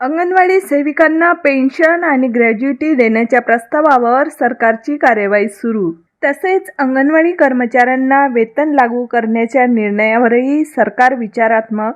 अंगणवाडी सेविकांना पेन्शन आणि ग्रॅज्युटी देण्याच्या प्रस्तावावर सरकारची कार्यवाही सुरू. तसेच अंगणवाडी कर्मचाऱ्यांना वेतन लागू करण्याच्या निर्णयावरही सरकार विचारात्मक.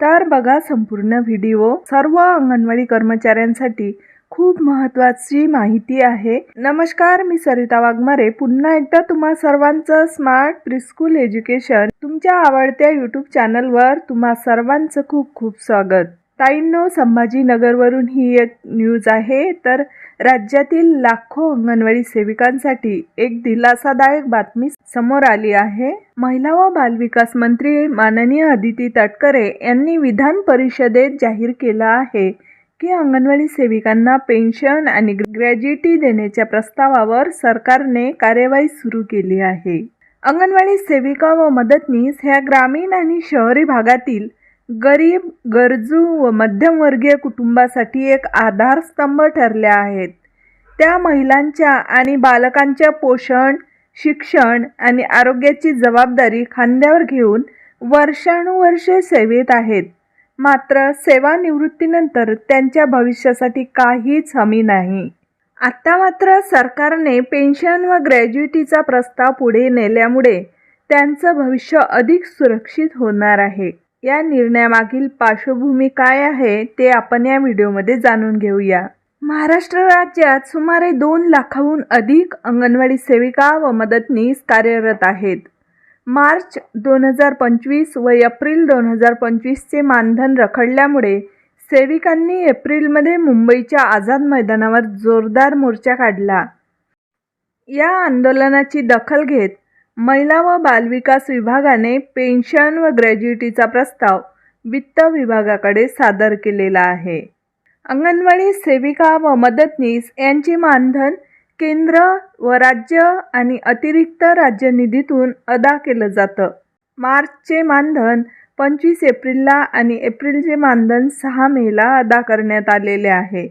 तर बघा संपूर्ण व्हिडिओ. सर्व अंगणवाडी कर्मचाऱ्यांसाठी खूप महत्त्वाची माहिती आहे. नमस्कार मी सरिता वाघमारे. पुन्हा एकदा तुम्हा सर्वांचं स्मार्ट प्रिस्कूल एज्युकेशन तुमच्या आवडत्या यूट्यूब चॅनलवर तुम्हा सर्वांचं खूप खूप स्वागत. ताईंनो संभाजीनगरवरून ही एक न्यूज आहे. तर राज्यातील लाखो अंगणवाडी सेविकांसाठी एक दिलासादायक बातमी समोर आली आहे. महिला व बालविकास मंत्री माननीय अदिती तटकरे यांनी विधान परिषदेत जाहीर केला आहे की अंगणवाडी सेविकांना पेन्शन आणि ग्रॅज्युटी देण्याच्या प्रस्तावावर सरकारने कार्यवाही सुरू केली आहे. अंगणवाडी सेविका व मदतनीस ह्या ग्रामीण आणि शहरी भागातील गरीब गरजू व मध्यमवर्गीय कुटुंबासाठी एक आधारस्तंभ ठरल्या आहेत. त्या महिलांच्या आणि बालकांच्या पोषण शिक्षण आणि आरोग्याची जबाबदारी खांद्यावर घेऊन वर्षानुवर्षे सेवेत आहेत. मात्र सेवानिवृत्तीनंतर त्यांच्या भविष्यासाठी काहीच हमी नाही. आता मात्र सरकारने पेन्शन व ग्रॅज्युटीचा प्रस्ताव पुढे नेल्यामुळे त्यांचं भविष्य अधिक सुरक्षित होणार आहे. या निर्णयामागील पार्श्वभूमी काय आहे ते आपण या व्हिडिओमध्ये जाणून घेऊया. महाराष्ट्र राज्यात सुमारे दोन लाखाहून अधिक अंगणवाडी सेविका व मदतनीस कार्यरत आहेत. मार्च दोन हजार पंचवीस व एप्रिल दोन हजार पंचवीसचे मानधन रखडल्यामुळे सेविकांनी एप्रिलमध्ये मुंबईच्या आझाद मैदानावर जोरदार मोर्चा काढला. या आंदोलनाची दखल घेत महिला व बालविकास विभागाने पेन्शन व ग्रॅज्युटीचा प्रस्ताव वित्त विभागाकडे सादर केलेला आहे. अंगणवाडी सेविका व मदतनीस यांची मानधन केंद्र व राज्य आणि अतिरिक्त राज्य निधीतून अदा केलं जातं. मार्चचे मानधन पंचवीस एप्रिलला आणि एप्रिलचे मानधन सहा मेला अदा करण्यात आलेले आहे.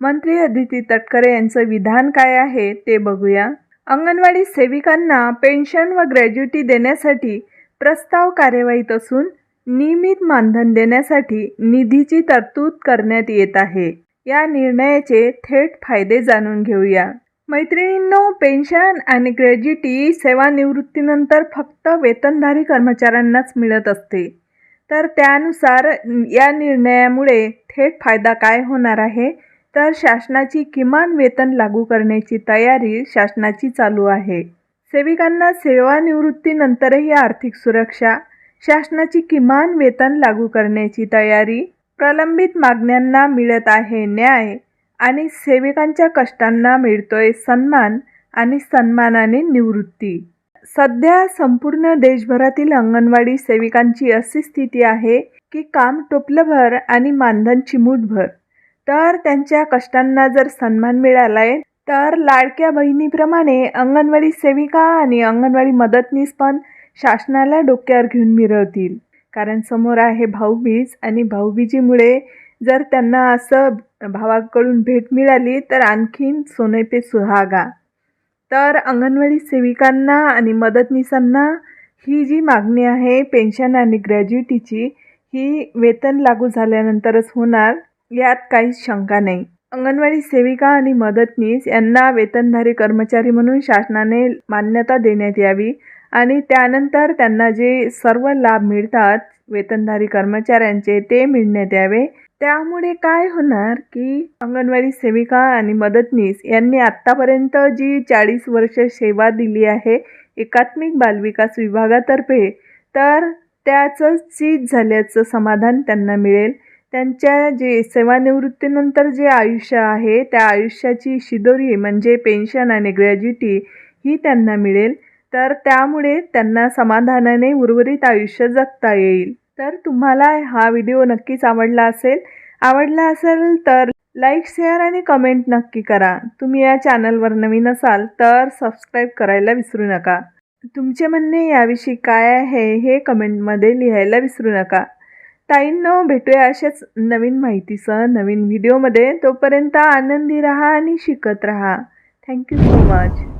मंत्री अदिती तटकरे यांचं विधान काय आहे ते बघूया. अंगणवाडी सेविकांना पेन्शन व ग्रॅज्युटी देण्यासाठी प्रस्ताव कार्यवाहीत असून नियमित मानधन देण्यासाठी निधीची तरतूद करण्यात येत आहे. या निर्णयाचे थेट फायदे जाणून घेऊया. मैत्रिणींनो पेन्शन आणि ग्रॅज्युटी सेवानिवृत्तीनंतर फक्त वेतनधारी कर्मचाऱ्यांनाच मिळत असते. तर त्यानुसार या निर्णयामुळे थेट फायदा काय होणार आहे? तर शासनाची किमान वेतन लागू करण्याची तयारी शासनाची चालू आहे. सेविकांना सेवानिवृत्तीनंतरही आर्थिक सुरक्षा शासनाची किमान वेतन लागू करण्याची तयारी प्रलंबित मागण्यांना मिळत आहे न्याय आणि सेविकांच्या कष्टांना मिळतोय सन्मान आणि सन्मानाने निवृत्ती. सध्या संपूर्ण देशभरातील अंगणवाडी सेविकांची अशी स्थिती आहे की काम टोपलंभर आणि मानधन चिमूटभर. तर त्यांच्या कष्टांना जर सन्मान मिळालाय तर लाडक्या बहिणीप्रमाणे अंगणवाडी सेविका आणि अंगणवाडी मदतनीस पण शासनाला डोक्यावर घेऊन मिरवतील. कारण समोर आहे भाऊबीज आणि भाऊबीजीमुळे जर त्यांना असं भावाकडून भेट मिळाली तर आणखीन सोनेपे सुहागा. तर अंगणवाडी सेविकांना आणि मदतनीसांना ही जी मागणी आहे पेन्शन आणि ग्रॅज्युटीची ही वेतन लागू झाल्यानंतरच होणार. यात काहीच शंका नाही. अंगणवाडी सेविका आणि मदतनीस यांना वेतनधारी कर्मचारी म्हणून शासनाने मान्यता देण्यात यावी आणि त्यानंतर त्यांना जे सर्व लाभ मिळतात वेतनधारी कर्मचाऱ्यांचे ते मिळण्यात यावे. त्यामुळे काय होणार की अंगणवाडी सेविका आणि मदतनीस यांनी आत्तापर्यंत जी चाळीस वर्ष सेवा दिली आहे एकात्मिक बालविकास विभागातर्फे तर त्याचंच चीज झाल्याचं समाधान त्यांना मिळेल. त्यांच्या जे सेवानिवृत्तीनंतर जे आयुष्य आहे त्या आयुष्याची शिदोरी म्हणजे पेन्शन आणि ग्रॅज्युटी ही त्यांना मिळेल. तर त्यामुळे त्यांना समाधानाने उर्वरित आयुष्य जगता येईल. तर तुम्हाला हा व्हिडिओ नक्कीच आवडला असेल. आवडला असेल तर लाईक शेअर आणि कमेंट नक्की करा. तुम्ही या चॅनलवर नवीन असाल तर सबस्क्राईब करायला विसरू नका. तुमचे म्हणणे याविषयी काय आहे हे कमेंटमध्ये लिहायला विसरू नका. ताईंनो भेटूया अशाच नवीन माहितीसह नवीन व्हिडिओमध्ये. तोपर्यंत आनंदी राहा आणि शिकत राहा. Thank you so much